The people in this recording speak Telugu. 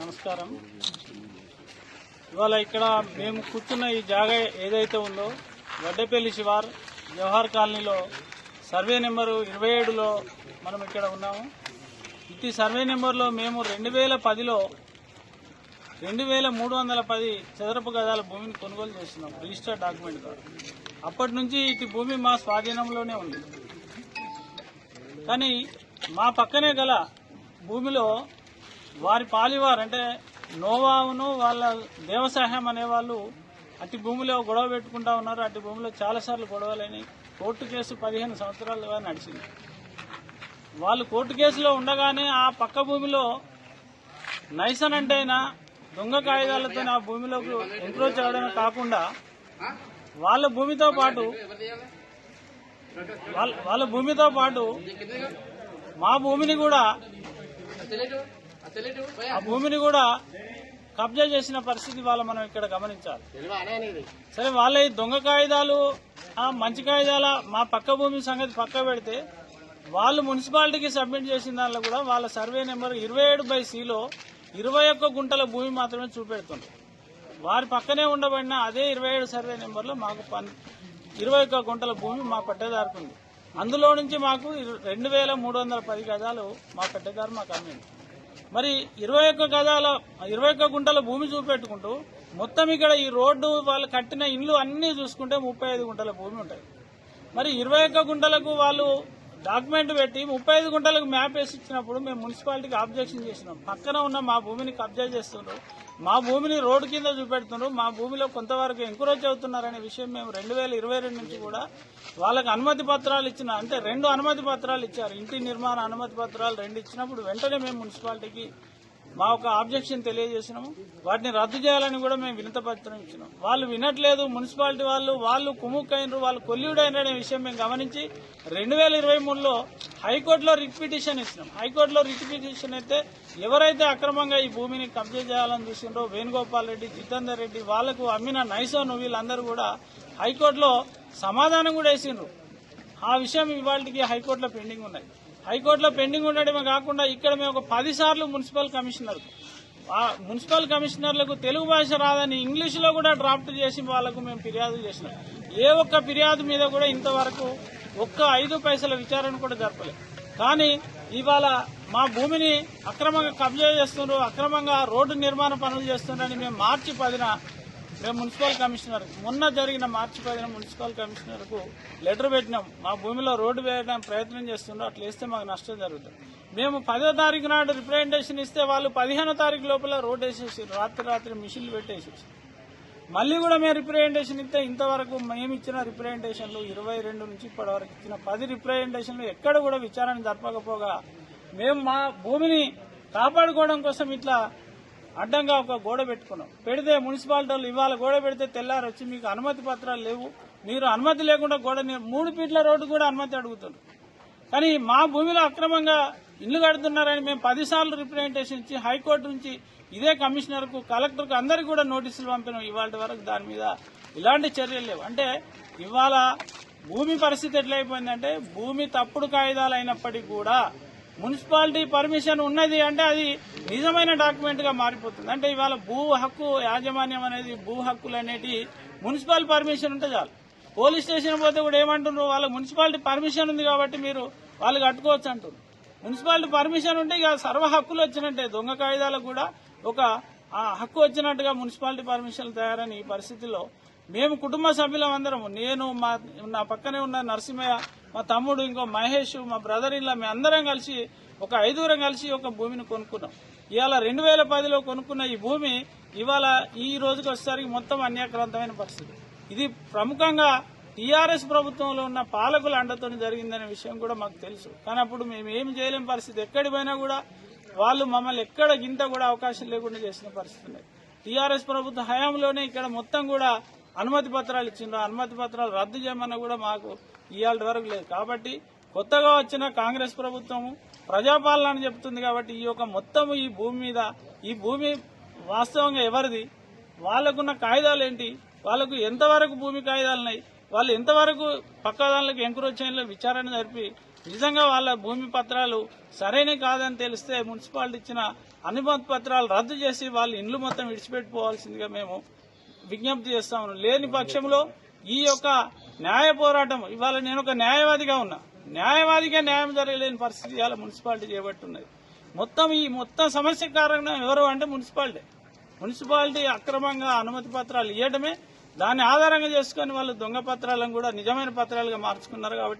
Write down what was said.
నమస్కారం. ఇవాళ ఇక్కడ మేము కూర్చున్న ఈ జాగా ఏదైతే ఉందో వడ్డేపల్లి శివార్ జవహర్ కాలనీలో సర్వే నెంబరు ఇరవై ఏడులో మనం ఇక్కడ ఉన్నాము. ఇట్టి సర్వే నెంబర్లో మేము రెండు వేల పదిలో రెండు వేల మూడు వందల పది చదరపు గదాల భూమిని కొనుగోలు చేస్తున్నాం రిజిస్టర్డ్ డాక్యుమెంట్ ద్వారా. అప్పటి నుంచి ఇటు భూమి మా స్వాధీనంలోనే ఉంది. కానీ మా పక్కనే గల భూమిలో వారి పాలివారు అంటే నోవాను వాళ్ళ దేవసాహ్యం అనేవాళ్ళు అట్టి భూమిలో గొడవ పెట్టుకుంటా ఉన్నారు అటు భూమిలో చాలాసార్లు గొడవలని కోర్టు కేసు పదిహేను సంవత్సరాలుగా నడిచింది. వాళ్ళు కోర్టు కేసులో ఉండగానే ఆ పక్క భూమిలో నైసన్ అంటే అయినా దొంగ కాగితాలతో ఆ భూమిలోకి ఎంక్రోచ్ అవడమే కాకుండా వాళ్ళ భూమితో పాటు వాళ్ళ వాళ్ళ భూమితో పాటు మా భూమిని కూడా ఆ భూమిని కూడా కబ్జా చేసిన పరిస్థితి వాళ్ళ మనం ఇక్కడ గమనించాలి. సరే వాళ్ళ ఈ దొంగ కాగితాలు ఆ మంచి కాగితాల మా పక్క భూమి సంగతి పక్క పెడితే వాళ్ళు మున్సిపాలిటీకి సబ్మిట్ చేసిన దానిలో కూడా వాళ్ళ సర్వే నెంబర్ ఇరవై ఏడు బై సిలో ఇరవై ఒక్క గుంటల భూమి మాత్రమే చూపెడుతుంది వారి పక్కనే ఉండబడిన అదే ఇరవై ఏడు సర్వే నెంబర్లో మాకు పన్ ఇరవై ఒక్క గుంటల భూమి మా పట్టేదారికి ఉంది అందులో నుంచి మాకు రెండు వేల మూడు వందల పది గజాలు మా పట్టేదారు మాకు అమ్మింది మరి ఇరవై ఒక్క గజాల ఇరవై ఒక్క గుంటల భూమి చూపెట్టుకుంటూ మొత్తం ఇక్కడ ఈ రోడ్డు వాళ్ళు కట్టిన ఇండ్లు అన్ని చూసుకుంటే ముప్పై ఐదు గుంటల భూమి ఉంటాయి. మరి ఇరవై ఒక్క గుంటలకు వాళ్ళు డాక్యుమెంట్ పెట్టి ముప్పై ఐదు గుంటలకు మ్యాప్ వేసి ఇచ్చినప్పుడు మేము మున్సిపాలిటీకి ఆబ్జెక్షన్ చేసినాం. పక్కన ఉన్న మా భూమిని కబ్జా చేస్తున్నారు మా భూమిని రోడ్డు కింద చూపెడుతున్నారు మా భూమిలో కొంతవరకు ఎంకరేజ్ అవుతున్నారనే విషయం మేము రెండు వేల ఇరవై రెండు నుంచి కూడా వాళ్ళకి అనుమతి పత్రాలు ఇచ్చిన అంటే రెండు అనుమతి పత్రాలు ఇచ్చారు. ఇంటి నిర్మాణ అనుమతి పత్రాలు రెండు ఇచ్చినప్పుడు వెంటనే మేము మున్సిపాలిటీకి మా ఒక ఆబ్జెక్షన్ తెలియజేసినాము. వాటిని రద్దు చేయాలని కూడా మేము వినతపత్రం ఇచ్చినాం. వాళ్ళు వినట్లేదు మున్సిపాలిటీ వాళ్ళు వాళ్ళు కుముక్కైనరు వాళ్ళు కొల్లుడైన అనే విషయం మేము గమనించి రెండు వేల ఇరవై మూడులో హైకోర్టులో రిట్ పిటిషన్ ఇచ్చినాం. హైకోర్టులో రిట్ పిటిషన్ అయితే ఎవరైతే అక్రమంగా ఈ భూమిని కబ్జా చేయాలని చూసిండ్రో వేణుగోపాల్ రెడ్డి జితేందర్ రెడ్డి వాళ్ళకు అమ్మిన నైసోను వీళ్ళందరూ కూడా హైకోర్టులో సమాధానం కూడా వేసిండ్రు. ఆ విషయం ఇవాళకి హైకోర్టులో పెండింగ్ ఉన్నాయి. హైకోర్టులో పెండింగ్ ఉండడమే కాకుండా ఇక్కడ మేము ఒక పది సార్లు మున్సిపల్ కమిషనర్ మున్సిపల్ కమిషనర్లకు తెలుగు భాష రాదని ఇంగ్లీష్లో కూడా డ్రాఫ్ట్ చేసి వాళ్ళకు మేము ఫిర్యాదు చేసినాం. ఏ ఒక్క ఫిర్యాదు మీద కూడా ఇంతవరకు ఒక్క ఐదు పైసల విచారణ కూడా జరపలేదు కానీ ఇవాళ మా భూమిని అక్రమంగా కబ్జా చేస్తున్నారు అక్రమంగా రోడ్డు నిర్మాణ పనులు చేస్తున్నారని మేము మార్చి పదిన మేము మున్సిపల్ కమిషనర్ మొన్న జరిగిన మార్చి పదిన మున్సిపల్ కమిషనర్కు లెటర్ పెట్టినాం. మా భూమిలో రోడ్డు వేయడానికి ప్రయత్నం చేస్తుండ్రు అట్లా వేస్తే మాకు నష్టం జరుగుతుంది. మేము పదో తారీఖు నాడు రిప్రజెంటేషన్ ఇస్తే వాళ్ళు పదిహేనో తారీఖు లోపల రోడ్ వేసేసి రాత్రి రాత్రి మిషన్లు పెట్టేసేసి మళ్ళీ కూడా మేము రిప్రజెంటేషన్ ఇస్తే ఇంతవరకు మేము ఇచ్చిన రిప్రజెంటేషన్లు ఇరవై రెండు నుంచి ఇప్పటి వరకు ఇచ్చిన పది రిప్రజెంటేషన్లు ఎక్కడ కూడా విచారణ జరపకపోగా మేము మా భూమిని కాపాడుకోవడం కోసం ఇట్లా అడ్డంగా ఒక గోడ పెట్టుకున్నాం. పెడితే మున్సిపాలిటీ వాళ్ళు ఇవాళ గోడ పెడితే తెల్లారు వచ్చి మీకు అనుమతి పత్రాలు లేవు. మీరు అనుమతి లేకుండా గోడ మూడు ఫీట్ల రోడ్డు కూడా అనుమతి అడుగుతున్నారు. కానీ మా భూమిలో అక్రమంగా ఇల్లు కడుతున్నారని మేము పదిసార్లు రిప్రజెంటేషన్ ఇచ్చి హైకోర్టు నుంచి ఇదే కమిషనర్కు కలెక్టర్కు అందరికి కూడా నోటీసులు పంపినాం ఇవాళ వరకు దాని మీద ఇలాంటి చర్యలు లేవు. అంటే ఇవాళ భూమి పరిస్థితి ఎట్లయిపోయిందంటే భూమి తప్పుడు కాగితాలు అయినప్పటికీ కూడా మున్సిపాలిటీ పర్మిషన్ ఉన్నది అంటే అది నిజమైన డాక్యుమెంట్గా మారిపోతుంది. అంటే ఇవాళ భూ హక్కు యాజమాన్యం అనేది భూ హక్కులు అనేటి మున్సిపల్ పర్మిషన్ ఉంటే చాలు. పోలీస్ స్టేషన్ పోతే కూడా ఏమంటున్నారు? వాళ్ళ మున్సిపాలిటీ పర్మిషన్ ఉంది కాబట్టి మీరు వాళ్ళు కట్టుకోవచ్చు అంటున్నారు. మున్సిపాలిటీ పర్మిషన్ ఉంటే ఇక సర్వ హక్కులు వచ్చినట్టే. దొంగ కాగితాలకు కూడా ఒక హక్కు వచ్చినట్టుగా మున్సిపాలిటీ పర్మిషన్లు తయారని ఈ పరిస్థితిలో మేము కుటుంబ సభ్యులం అందరం నేను మా నా పక్కనే ఉన్న నరసింహయ్య మా తమ్ముడు ఇంకో మహేష్ మా బ్రదర్ ఇలా మేము అందరం కలిసి ఒక ఐదుగురం కలిసి ఒక భూమిని కొనుక్కున్నాం. ఇవాళ రెండు వేల పదిలో కొనుక్కున్న ఈ భూమి ఇవాళ ఈ రోజుకి వచ్చేసరికి మొత్తం అన్యాక్రాంతమైన పరిస్థితి. ఇది ప్రముఖంగా టీఆర్ఎస్ ప్రభుత్వంలో ఉన్న పాలకుల అండతో జరిగిందనే విషయం కూడా మాకు తెలుసు. కానీ అప్పుడు మేము ఏం చేయలేని పరిస్థితి. ఎక్కడి పోయినా కూడా వాళ్ళు మమ్మల్ని ఎక్కడ గింత కూడా అవకాశం లేకుండా చేసిన పరిస్థితి టీఆర్ఎస్ ప్రభుత్వ హయాంలోనే ఇక్కడ మొత్తం కూడా అనుమతి పత్రాలు ఇచ్చిండ్రు. అనుమతి పత్రాలు రద్దు చేయమన్నా కూడా మాకు ఇవాళ వరకు లేదు. కాబట్టి కొత్తగా వచ్చిన కాంగ్రెస్ ప్రభుత్వము ప్రజాపాలన అని చెప్తుంది కాబట్టి ఈ యొక్క మొత్తం ఈ భూమి మీద ఈ భూమి వాస్తవంగా ఎవరిది? వాళ్ళకున్న కాయిదాలు ఏంటి? వాళ్ళకు ఎంతవరకు భూమి కాయిదాలు ఉన్నాయి? వాళ్ళు ఎంతవరకు పక్క దానికి ఎంకరేజ్ చేయాలో విచారణ జరిపి నిజంగా వాళ్ళ భూమి పత్రాలు సరైన కాదని తెలిస్తే మున్సిపాలిటీ ఇచ్చిన అనుమతి పత్రాలు రద్దు చేసి వాళ్ళ ఇండ్లు మొత్తం విడిచిపెట్టుకోవాల్సిందిగా మేము విజ్ఞప్తి చేస్తాము లేని పక్షంలో ఈ యొక్క న్యాయ పోరాటం ఇవాళ నేను ఒక న్యాయవాదిగా ఉన్నా. న్యాయవాదిగా న్యాయం జరగలేని పరిస్థితి ఇవాళ మున్సిపాలిటీ చేపట్టున్నది. మొత్తం ఈ మొత్తం సమస్య కారణం ఎవరు అంటే మున్సిపాలిటీ. మున్సిపాలిటీ అక్రమంగా అనుమతి పత్రాలు ఇవ్వడమే దాన్ని ఆధారంగా చేసుకొని వాళ్ళు దొంగ పత్రాలను కూడా నిజమైన పత్రాలుగా మార్చుకున్నారు కాబట్టి